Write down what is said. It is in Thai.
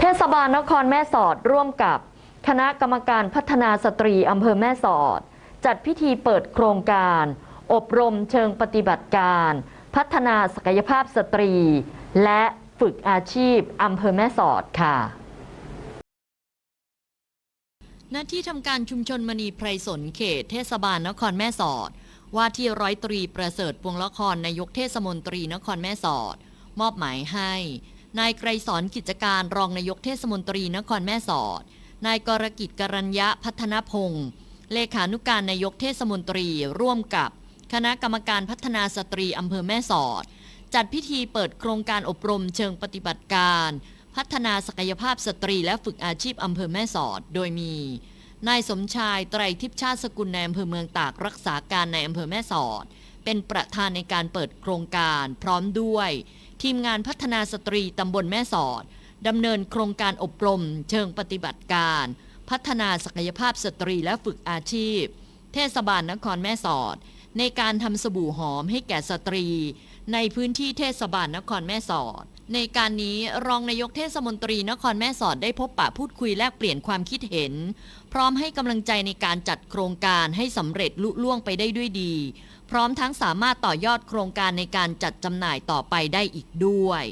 เทศบาลนครแม่สอดร่วมกับ คณะกรรมการพัฒนาสตรีอำเภอแม่สอด จัดพิธีเปิดโครงการ อบรมเชิงปฏิบัติการ พัฒนาศักยภาพสตรี และฝึกอาชีพอำเภอแม่สอดค่ะณที่ทำการชุมชนมณีไพรสนเขตเทศบาลนครแม่สอด ว่าที่ร้อยตรีประเสริฐปวงละครนายกเทศมนตรีนครแม่สอด มอบหมายให้ นายไกรสอนกิจการรองนายกเทศมนตรีนครแม่สอด นายกรกิจกรัญญะพัฒนพงศ์เลขานุการนายกเทศมนตรีร่วมกับ คณะกรรมการพัฒนาสตรีอำเภอแม่สอด จัดพิธีเปิดโครงการอบรมเชิงปฏิบัติการ พัฒนาศักยภาพสตรีและฝึกอาชีพอำเภอแม่สอด โดยมี นายสมชายไตรทิพชาติสกุลในอำเภอเมืองตากรักษาการในอำเภอแม่สอด เป็นประธานในการเปิดโครงการพร้อมด้วย ทีมงานพัฒนาสตรีตำบลแม่สอดดำเนินโครงการอบรม เชิงปฏิบัติการ พัฒนาศักยภาพสตรีและฝึกอาชีพ เทศบาลนครแม่สอด ในการทำสบู่หอมให้แก่สตรี ในพื้นที่เทศบาลนครแม่สอด ในการนี้รองนายกเทศมนตรีนครแม่สอดได้พบปะพูดคุยแลกเปลี่ยนความคิดเห็น พร้อมให้กำลังใจในการจัดโครงการให้สำเร็จลุล่วงไปได้ด้วยดี พร้อมทั้งสามารถต่อยอดโครงการในการจัดจำหน่ายต่อไปได้อีกด้วย